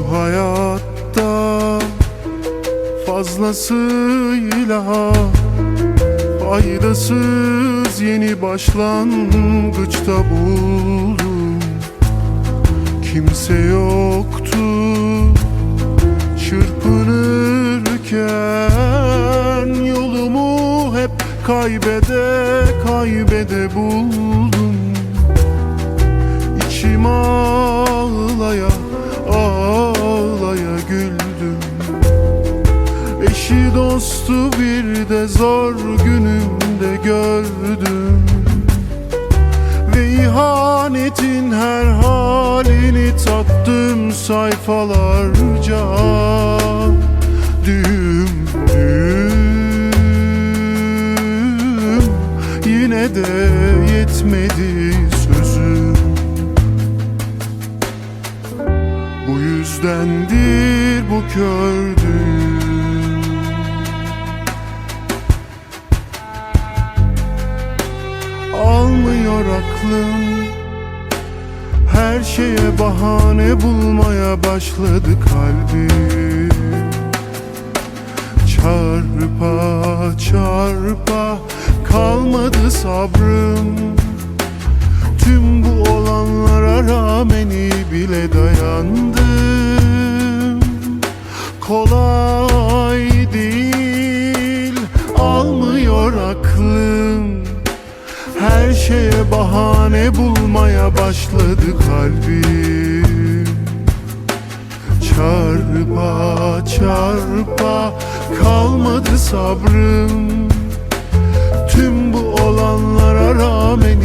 hayatta fazlasıyla faydasız yeni başlangıçta buldum. Kimse yoktu çırpınırken Yolumu hep kaybede kaybede buldum. İçim ağlaya dostu bir de zor günümde gördüm. Ve ihanetin her halini tattım sayfalarca. Düğüm düğüm. Yine de yetmedi sözüm. Bu yüzdendir bu kördüğüm aklım Her şeye bahane bulmaya başladı kalbim. Çarpa çarpa kalmadı sabrım. Tüm bu olanlara rağmen iyi bile dayandım. Kolay değil almıyor aklım Her şeye bahane bulmaya başladı kalbim Çarpa çarpa kalmadı sabrım. Tüm bu olanlara rağmen